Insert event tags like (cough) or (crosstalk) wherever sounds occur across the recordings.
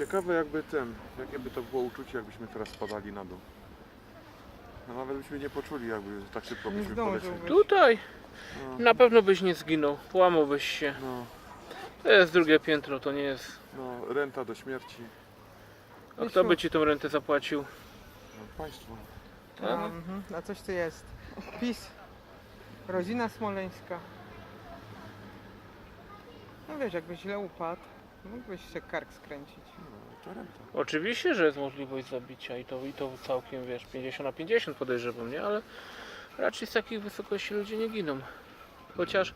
Ciekawe jakby ten, jakie by to było uczucie, jakbyśmy teraz spadali na dół. No nawet byśmy nie poczuli, jakby tak szybko byśmy zdążyłbyś. polecieli. Tutaj No, na pewno byś nie zginął, połamałbyś się. no, To jest drugie piętro, to nie jest. no, renta do śmierci. A kto by ci tą rentę zapłacił? No, państwo. A, mhm. A coś tu jest. PiS. Rodzina smoleńska. No wiesz, jakbyś źle upadł, mógłbyś się kark skręcić. No. Oczywiście, że jest możliwość zabicia i to, i to całkiem, wiesz, 50 na 50 podejrzewam, nie? Ale raczej z takich wysokości ludzie nie giną. Chociaż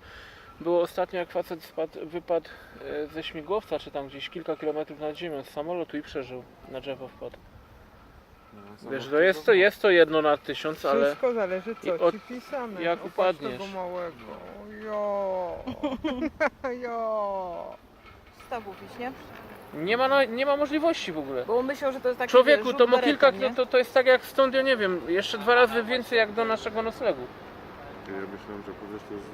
było ostatnio jak facet spadł, wypadł e, ze śmigłowca, czy tam gdzieś kilka kilometrów nad ziemią z samolotu i przeżył. Na drzewo wpadł. No, Wiesz, to jest to, jest to jedno na tysiąc, ale Wszystko zależy co i od- ci pisane. jak O, patrz upadniesz. tego małego. Jo. (laughs) jo. Nie? nie ma, no, nie ma możliwości w ogóle. Bo myślał, że to jest taki Człowieku, wiesz, to rzut ma kilka, beretem, nie? to, to jest tak jak stąd, ja nie wiem, jeszcze dwa razy więcej jak do naszego noclegu. Ja myślałem, że powiesz to jest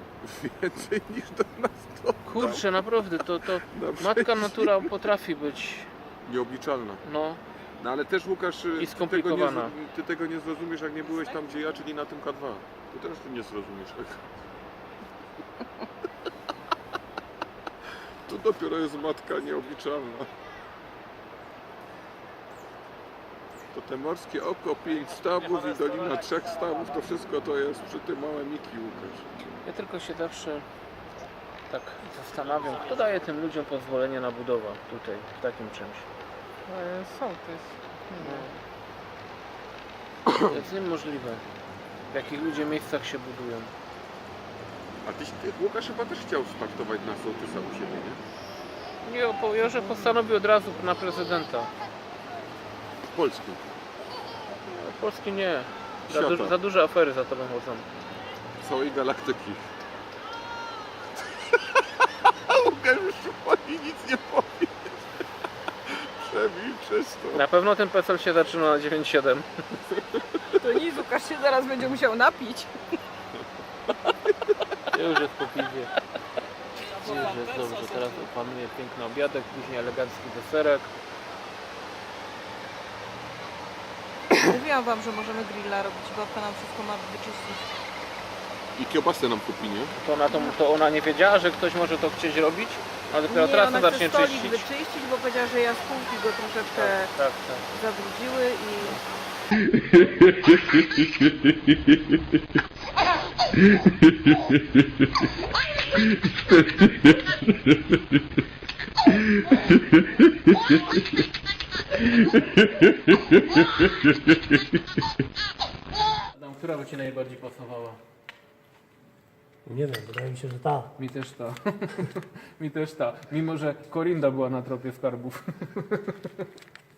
więcej niż do nas to. Kurczę, naprawdę, to, to Dobrze. matka natura potrafi być, Nieobliczalna. no, No ale też Łukasz, ty tego, nie, skomplikowana. ty tego nie zrozumiesz jak nie byłeś tam gdzie ja, czyli na tym K2. Ty też nie zrozumiesz tego. (laughs) To dopiero jest matka nieobliczalna. To te morskie oko, pięć stawów i dolina trzech stawów, to wszystko to jest przy tym małe Miki Łukasz. Ja tylko się zawsze tak zastanawiam, kto daje tym ludziom pozwolenie na budowę tutaj, w takim czymś. E, Są, to jest... No. To jest niemożliwe. W jakich ludzie miejscach się budują. A tyś, ty, Łukasz chyba też chciał startować na sołtysa u siebie, nie? Nie, po- Jorzef postanowił od razu na prezydenta. W Polskim. W Polski nie. Za, Świata. du- za duże afery za tobą chodzą. Całej galaktyki. (laughs) Łukasz już pani nic nie powie. (laughs) Przemilczesz to. Na pewno ten PESEL się zaczyna na 9.7. To nic, Łukasz się zaraz będzie musiał napić. Już jest po piwie. Już jest dobrze, teraz opanuje piękny obiadek, później elegancki deserek. Mówiłam wam, że możemy grilla robić, babka nam wszystko ma wyczyścić. I kiełbasę nam kupi, nie? To, na to, to ona nie wiedziała, że ktoś może to chcieć robić? A dopiero Nie, teraz ona to chce zacznie stolik czyścić? wyczyścić, bo powiedziała, że jaskółki go troszeczkę Tak, tak. zabrudziły i... (laughs) Adam, która by Ci najbardziej pasowała? Nie wiem, wydaje mi się, że ta. Mi też ta. (laughs) Mi też ta. Mimo, że Korinda była na tropie skarbów. (laughs)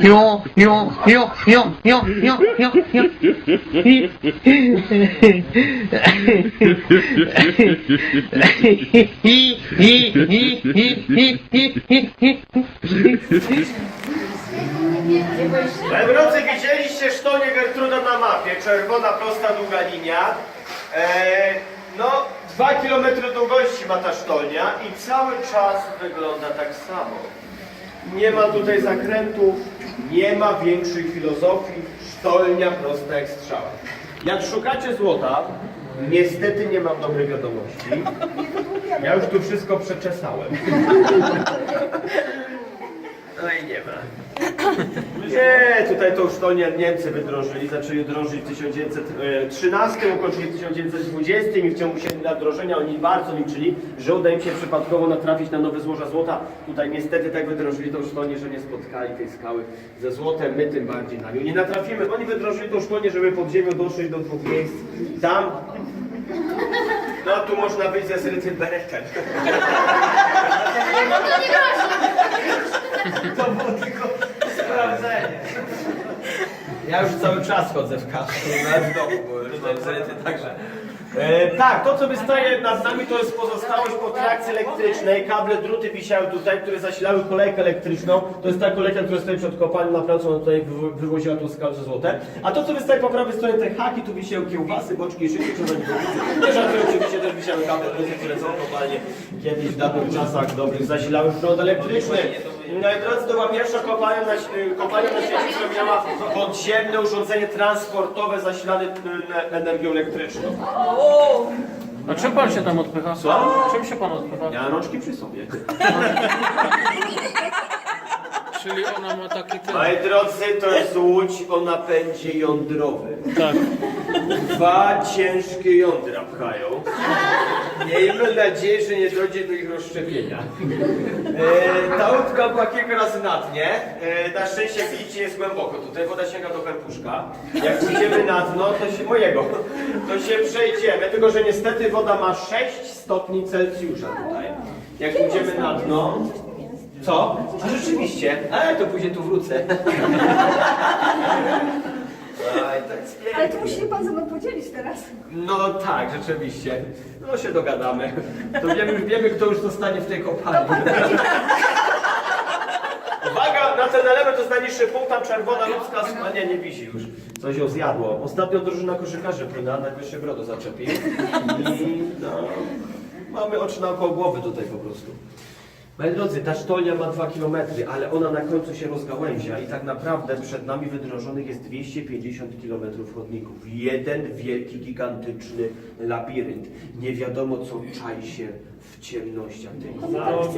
Jo, jo, jo, jo, jo, jo, jo, jo. Drodzy, widzieliście sztonie Gertruda na mapie, czerwona, prosta, długa linia. E, no, dwa kilometry długości ma ta sztolnia i cały czas wygląda tak samo. Nie ma tutaj zakrętów, nie ma większej filozofii, sztolnia prosta jak strzała. Jak szukacie złota, niestety nie mam dobrej wiadomości. Ja już tu wszystko przeczesałem. No i nie ma. Nie, tutaj to już to nie, Niemcy wydrożyli, zaczęli drożyć w 1913, ukończyli w 1920 i w ciągu 7 lat drożenia oni bardzo liczyli, że uda im się przypadkowo natrafić na nowe złoża złota. Tutaj niestety tak wydrożyli tą sztonię, że nie spotkali tej skały ze złotem, my tym bardziej na nią nie natrafimy. Oni wydrożyli tą sztonię, żeby pod ziemią dotrzeć do dwóch miejsc. Tam, no tu można wyjść ze syrycy beretem. To było tylko sprawdzenie. Ja już cały czas chodzę w kaszlu, nawet w domu, bo już mam zryty, także E, tak, to co wystaje nad nami to jest pozostałość po trakcji elektrycznej. Kable, druty wisiały tutaj, które zasilały kolejkę elektryczną. To jest ta kolejka, która stoi przed kopalnią, naprawdę ona tutaj wywo- wywoziła tu skalce złote. A to co wystaje po prawej stronie te haki, tu wisiały kiełbasy, boczki i szyki, czy Nie żartuję, oczywiście też wisiały kable, druty, które są kopalnie kiedyś w dawnych czasach dobrych zasilały prąd elektryczny. No i drodzy, to była pierwsza kopalnia na, ś- kopalnia na świecie, która miała podziemne urządzenie transportowe zasilane y, energią elektryczną. A czym pan się tam odpycha? Co? Czym się pan odpycha? Ja rączki przy sobie. Czyli ona ma taki ten... Moi drodzy, to jest łódź o napędzie jądrowym. Tak. Dwa ciężkie jądra pchają. Miejmy nadzieję, że nie dojdzie do ich rozszczepienia. E, ta łódka była kilka razy na dnie. E, na szczęście widzicie jest głęboko. Tutaj woda sięga do pępuszka. Jak przyjdziemy na dno, to się mojego, to się przejdziemy. Tylko, że niestety woda ma 6 stopni Celsjusza tutaj. Jak pójdziemy na dno, co? A rzeczywiście, ale to później tu wrócę. Aj, tak Ale to musi się pan ze mną podzielić teraz. No tak, rzeczywiście. No się dogadamy. To wiemy, już wiemy kto już zostanie w tej kopalni. Uwaga, na ten element to jest najniższy punkt, tam czerwona ludzka a nie, nie wisi już. Coś ją zjadło. Ostatnio drużyna koszykarzy płynęła, najwyższe brodo zaczepił. I no, mamy oczy naokoło głowy tutaj po prostu. Moi drodzy, ta sztolnia ma 2 km, ale ona na końcu się rozgałęzia i tak naprawdę przed nami wydrożonych jest 250 km chodników. Jeden wielki, gigantyczny labirynt. Nie wiadomo, co czai się w ciemnościach tej kopalni.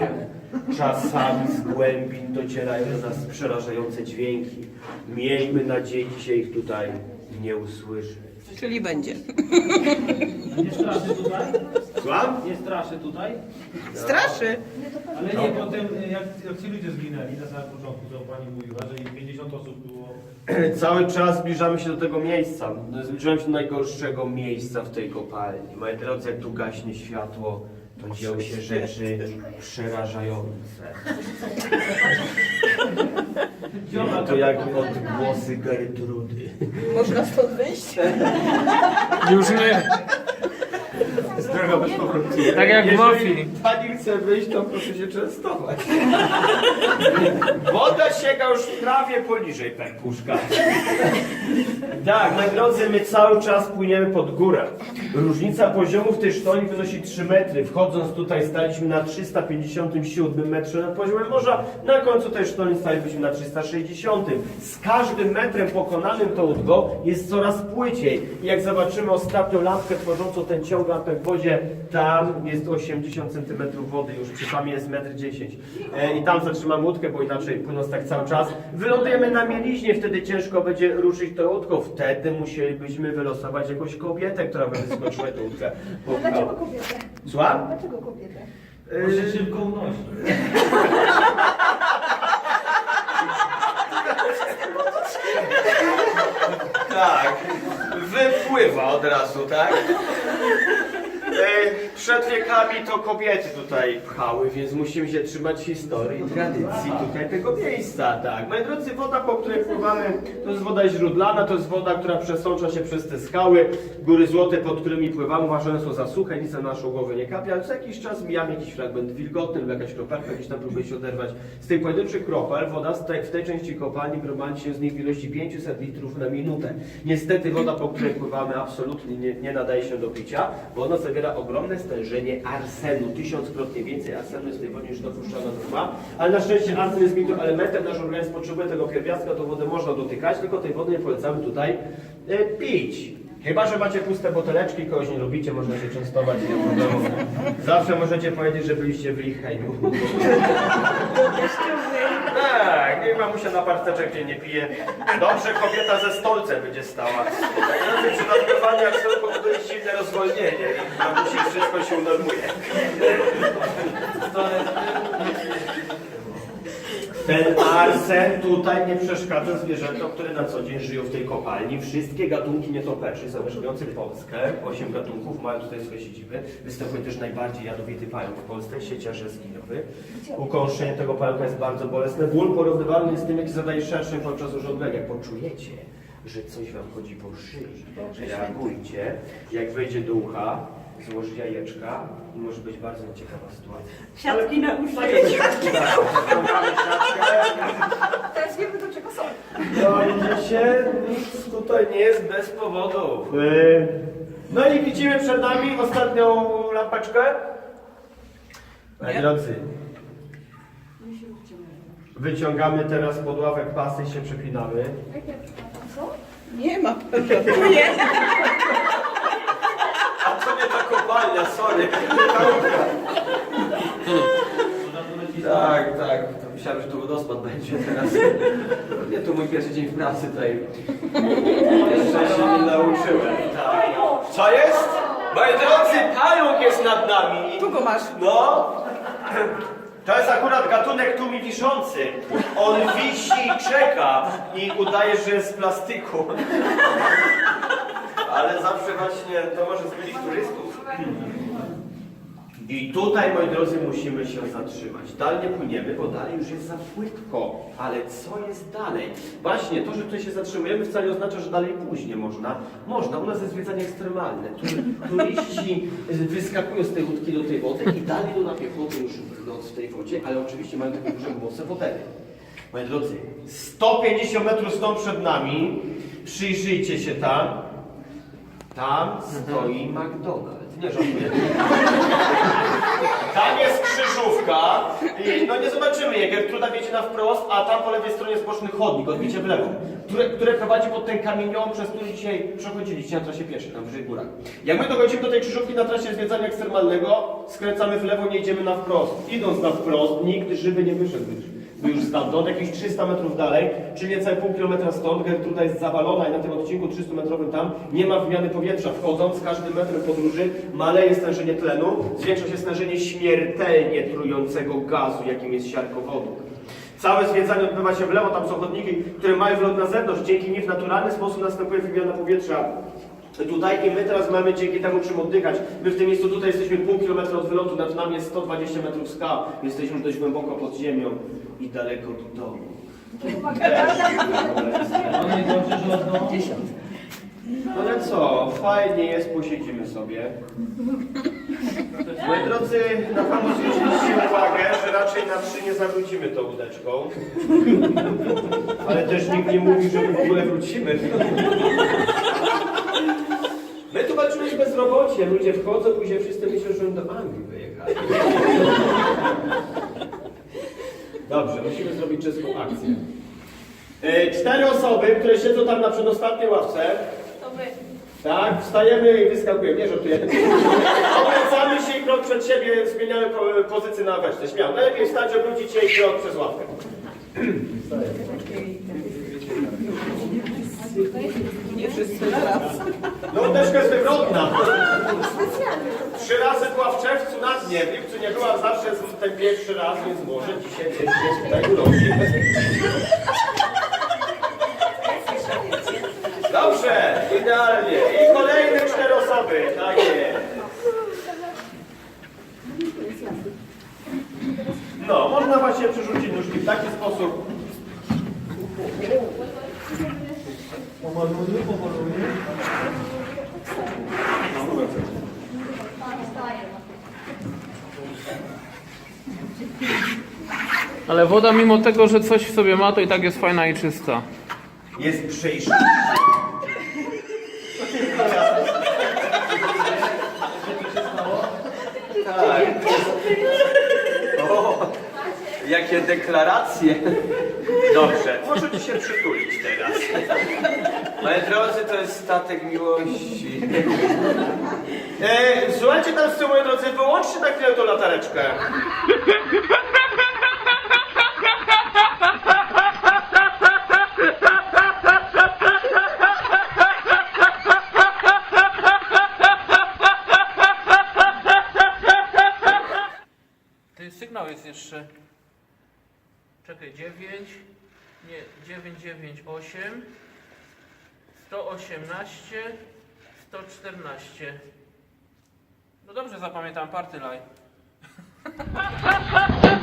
Czasami z głębin docierają do nas przerażające dźwięki. Miejmy nadzieję, dzisiaj ich tutaj nie usłyszy. Czyli będzie. (laughs) Nie straszy tutaj? Słucham? Nie straszy tutaj? Straszy. Ale nie potem, jak, jak ci ludzie zginęli na samym początku, co pani mówiła, że ich 50 osób było. (clears throat) Cały czas zbliżamy się do tego miejsca. Zbliżamy się do najgorszego miejsca w tej kopalni. Moi drodzy, jak tu gaśnie światło, to dzieją się rzeczy przerażające. Nie, to jak odgłosy Gertrudy. Można stąd wyjść? Już nie. Tak jak w Jeżeli mafii. pani chce wyjść, to proszę się częstować. Woda sięga już prawie poniżej pępuszka. Tak, moi drodzy, my cały czas płyniemy pod górę. Różnica poziomu w tej sztolni wynosi 3 metry. Wchodząc tutaj staliśmy na 357 metrze nad poziomem morza. Na końcu tej sztolni staliśmy na 360. Z każdym metrem pokonanym tą łódką jest coraz płyciej. Jak zobaczymy ostatnią lampkę tworzącą ten ciąg lampek w wodzie, tam jest 80 cm wody, już przy samie jest 1,10 m. E, I tam zatrzymamy łódkę, bo inaczej płynąc tak cały czas, wylądujemy na mieliźnie, wtedy ciężko będzie ruszyć tą łódką. Wtedy musielibyśmy wylosować jakąś kobietę, która by wyskoczyła tę łódkę. A (laughs) dlaczego kobietę? Słucham? Dlaczego kobietę? E, Bo się szybko unosi. (laughs) Tak, wypływa od razu, tak? (laughs) E, Przed wiekami to kobiety tutaj pchały, więc musimy się trzymać historii tradycji tutaj tego miejsca, tak. Moi drodzy, woda, po której pływamy, to jest woda źródlana, to jest woda, która przesącza się przez te skały, góry złote, pod którymi pływamy, uważane są za suche, nic na naszą głowę nie kapia, ale co jakiś czas mijamy jakiś fragment wilgotny lub jakaś kropelka, gdzieś tam próbuje się oderwać. Z tych pojedynczych kropel woda w tej części kopalni gromadzi się z nich w ilości 500 litrów na minutę. Niestety woda, po której pływamy, absolutnie nie, nie nadaje się do picia, bo ona zawiera ogromne stężenie arsenu. Tysiąckrotnie więcej arsenu jest w tej wodzie niż dopuszczalna norma. Ale na szczęście arsen jest mikroelementem, nasz organizm potrzebuje tego pierwiastka, to wodę można dotykać, tylko tej wody nie polecamy tutaj e, pić. Chyba, że macie puste buteleczki, kogoś nie lubicie, można się częstować, nie ma problemu. Zawsze możecie powiedzieć, że byliście w Licheniu. (laughs) Mamusia na parteczek gdzie nie pije. Dobrze kobieta ze stolcem będzie stała. Natomiast przydatkowanie arsenu powoduje silne rozwolnienie i mamusi wszystko się unormuje. Ten arsen tutaj nie przeszkadza zwierzętom, które na co dzień żyją w tej kopalni. Wszystkie gatunki nietoperzy zamieszkujące Polskę, 8 gatunków mają tutaj swoje siedziby. Występuje też najbardziej jadowity pająk w Polsce, sieciarze zginowy. Ukąszczenie tego pająka jest bardzo bolesne. Ból porównywalny jest z tym, jaki zadaje szerszym podczas urządzenia. Jak poczujecie, że coś wam chodzi po szyi. Reagujcie. Jak wejdzie do ucha, złoży jajeczka i może być bardzo ciekawa sytuacja. Siatki na uszy. Ściągamy siatkę. Teraz wiemy do czego są. No widzicie, nic tutaj nie jest bez powodu. Yy, No i widzimy przed nami ostatnią lampeczkę. Moi drodzy, wyciągamy teraz pod ławek pasy i się przepinamy. Nie ma. To nie ta kopalnia, sorry. Tak, tak. To myślałem, że tu wodospad będzie teraz. Nie, to mój pierwszy dzień w pracy tutaj. Jeszcze się nie nauczyłem. Tak. Co jest? Moi drodzy, pająk jest nad nami. Tu go masz. No. To jest akurat gatunek tłumi wiszący. On wisi i czeka i udaje, że jest z plastiku. Ale zawsze właśnie to może zbylić turystów. I tutaj, moi drodzy, musimy się zatrzymać. Dalej nie płyniemy, bo dalej już jest za płytko. Ale co jest dalej? Właśnie, to, że tutaj się zatrzymujemy wcale nie oznacza, że dalej pójść nie można. Można, u nas jest zwiedzanie ekstremalne. Tu, turyści wyskakują z tej łódki do tej wody i dalej idą na piechotę już brnąc w tej wodzie, ale oczywiście mają takie duże głosy wodele. Moi drodzy, 150 metrów stąd przed nami, przyjrzyjcie się tam. Tam stoi McDonald's. Nie żartuję. (laughs) Tam jest krzyżówka i no nie zobaczymy jej. Gertruda wiedzie na wprost, a tam po lewej stronie jest boczny chodnik, odbicie w lewo, które, które prowadzi pod ten kamienią, przez który dzisiaj przechodziliście na trasie pieszej, tam wyżej górach. Jak my dochodzimy do tej krzyżówki na trasie zwiedzania ekstremalnego, skręcamy w lewo, nie idziemy na wprost. Idąc na wprost, nikt żywy nie wyszedł już. Stamtąd, jakieś 300 metrów dalej, czyli niecałe pół kilometra stąd, Gertruda jest zawalona i na tym odcinku 300-metrowym tam nie ma wymiany powietrza. Wchodząc, każdym metrem podróży maleje stężenie tlenu, zwiększa się stężenie śmiertelnie trującego gazu, jakim jest siarkowodór. Całe zwiedzanie odbywa się w lewo, tam są chodniki, które mają wylot na zewnątrz. Dzięki nim w naturalny sposób następuje wymiana powietrza tutaj i my teraz mamy dzięki temu czym oddychać. My w tym miejscu tutaj jesteśmy pół kilometra od wylotu, nad nami jest 120 metrów skał. Jesteśmy dość głęboko pod ziemią i daleko do domu. No ale co, fajnie jest, posiedzimy sobie. Moi drodzy, na panu zwróciliście uwagę, że raczej na trzy nie zawrócimy tą łódeczką. Ale też nikt nie mówi, że w ogóle wrócimy. My tu walczymy z bezrobociem. Ludzie wchodzą, później wszyscy myślą, że do Anglii wyjechali. Dobrze, musimy zrobić czeską akcję. E, Cztery osoby, które siedzą tam na przedostatniej ławce. To my. Tak, wstajemy i wyskakujemy, nie żartujemy. Obracamy się i krok przed siebie, zmieniamy po, pozycję na weszcie. Śmiało. Najlepiej wstać, obrócić się i krok przez ławkę. (clears throat) Nie wszyscy raz. No łódeczka jest wywrotna. Trzy razy była w czerwcu na dnie, w lipcu nie była, zawsze jest ten pierwszy raz, więc może dzisiaj jest tutaj urośnie. Dobrze, idealnie. I kolejne cztery osoby. Tak jest. No, można właśnie przerzucić nóżki w taki sposób. Pomaluje, pomaluje. Ale woda mimo tego, że coś w sobie ma, to i tak jest fajna i czysta. Jest przejrzyście. Tak. O, jakie deklaracje. Dobrze, możecie się przytulić teraz. Moi drodzy, to jest statek miłości. E, słuchajcie tam z tyłu, moi drodzy, wyłączcie na chwilę tą latareczkę. Ten sygnał jest jeszcze. Czekaj, 9, nie, 998, 118, 114. No dobrze zapamiętam, party line. (laughs)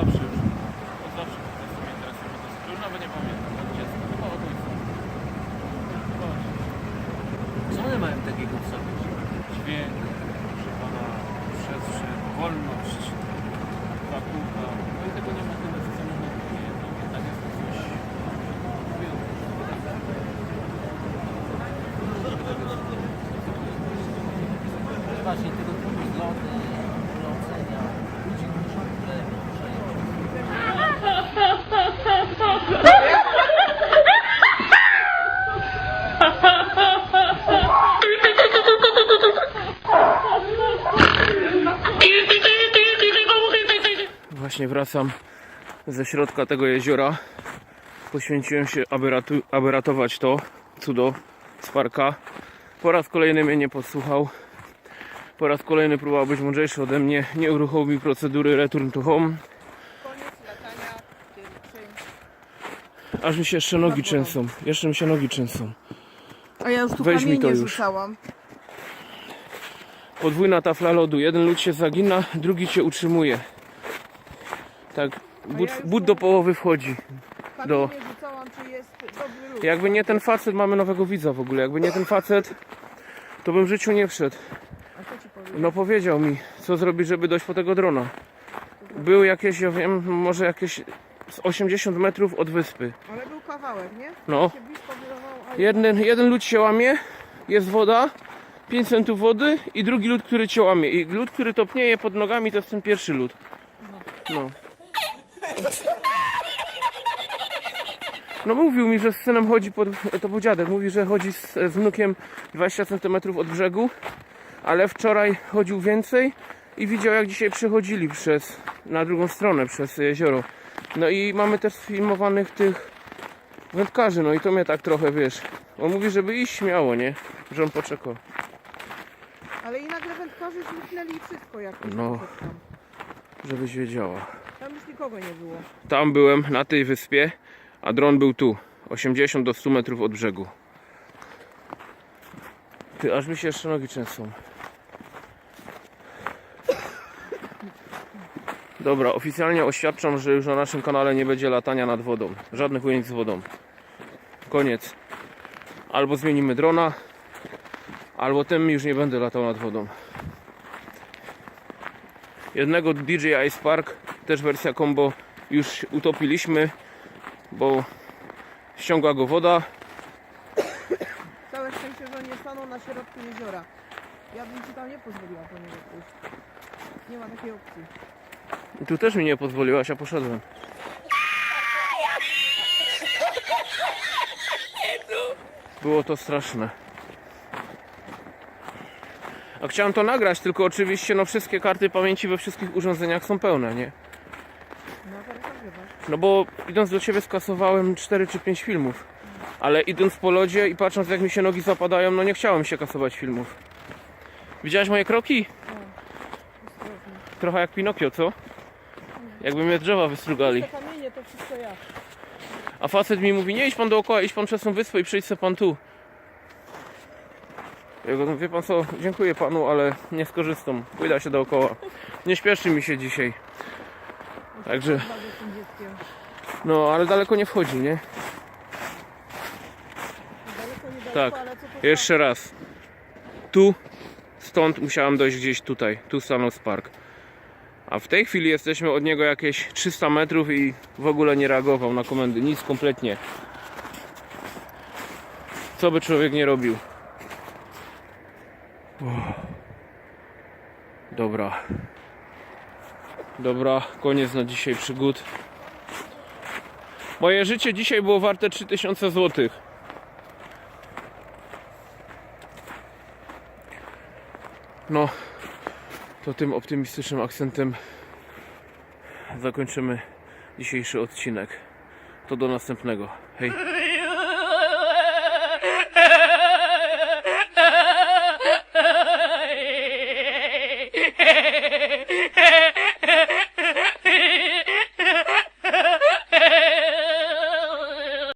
zawsze już. Od zawsze po prostu mnie interesuje motocykl. Już nawet nie pamiętam. od dziecka. Chyba od ojca. Właśnie. Co one mają takiego w sobie? Dźwięk, proszę pana, przestrzeń, wolność, dwa kółka. No i tego nie ma tyle w samochodzie. Nie, to jednak jest to coś wyjątkowego. Właśnie tego typu zloty, ulecenia, ludzi, którzy w ogóle przejąć. Właśnie wracam ze środka tego jeziora. Poświęciłem się, aby, ratu, aby ratować to cudo z parka. Po raz kolejny mnie nie posłuchał. Po raz kolejny próbował być mądrzejszy ode mnie. Nie uruchomił procedury return to home. Koniec latania pierwszej. Aż mi się jeszcze nogi trzęsą. Jeszcze mi się nogi trzęsą. A ja już tu Weź mi to już. rzucałam. Podwójna tafla lodu. Jeden lód się zagina, drugi cię utrzymuje. Tak, but, but do połowy wchodzi. Do- rzucałam, czy jest dobry. Jakby nie ten facet, mamy nowego widza w ogóle. Jakby nie ten facet, to bym w życiu nie wszedł. A co ci powiem? No powiedział mi, co zrobić, żeby dojść po tego drona. Był jakieś, ja wiem, może jakieś z 80 metrów od wyspy. Ale był kawałek, nie? No, Się blisko wydawał, ale... jeden, jeden lód się łamie, jest woda, 5 centów wody i drugi lód, który cię łamie. I lód, który topnieje pod nogami, to jest ten pierwszy lód. No. No mówił mi, że z synem chodzi pod, to był dziadek, mówi, że chodzi z, z wnukiem 20 cm od brzegu, ale wczoraj chodził więcej i widział jak dzisiaj przechodzili przez, na drugą stronę, przez jezioro. No i mamy też filmowanych tych wędkarzy, no i to mnie tak trochę, wiesz, on mówi, żeby iść śmiało, nie? Że on poczekał. Ale i nagle wędkarze zniknęli i wszystko jakoś. No. Żebyś wiedziała. Nikogo nie było. Tam byłem, na tej wyspie, a dron był tu. 80 do 100 metrów od brzegu. Ty, aż mi się jeszcze nogi trzęsą. Dobra, oficjalnie oświadczam, że już na naszym kanale nie będzie latania nad wodą. Żadnych ujęć z wodą. Koniec. Albo zmienimy drona, albo tym już nie będę latał nad wodą. Jednego DJI Spark, też wersja combo, już utopiliśmy, bo ściąga go woda. Całe szczęście, że nie stanął na środku jeziora. Ja bym ci tam nie pozwoliła po niego pójść. Nie ma takiej opcji. I tu też mi nie pozwoliłaś, ja poszedłem. Było to straszne. A chciałem to nagrać, tylko oczywiście no wszystkie karty pamięci we wszystkich urządzeniach są pełne, nie? No bo idąc do ciebie skasowałem 4 czy 5 filmów. Ale idąc po lodzie i patrząc jak mi się nogi zapadają, no nie chciałem się kasować filmów. Widziałeś moje kroki? Trochę jak Pinokio, co? Jakby mnie drzewa wystrugali. Kamienie to wszystko ja. A facet mi mówi, nie idź pan dookoła, idź pan przez tą wyspę i przyjdź se pan tu. Ja go, wie pan co, dziękuję panu, ale nie skorzystam. Pójdę się dookoła. Nie śpieszy mi się dzisiaj. Także, no ale daleko nie wchodzi, nie? Tak. Jeszcze raz. Tu, stąd musiałem dojść gdzieś tutaj. Tu stanął Spark. A w tej chwili jesteśmy od niego jakieś 300 metrów i w ogóle nie reagował na komendy. Nic kompletnie. Co by człowiek nie robił. Uff. Dobra. Dobra, koniec na dzisiaj przygód. Moje życie dzisiaj było warte 3000 złotych. No, to tym optymistycznym akcentem zakończymy dzisiejszy odcinek. To do następnego. Hej.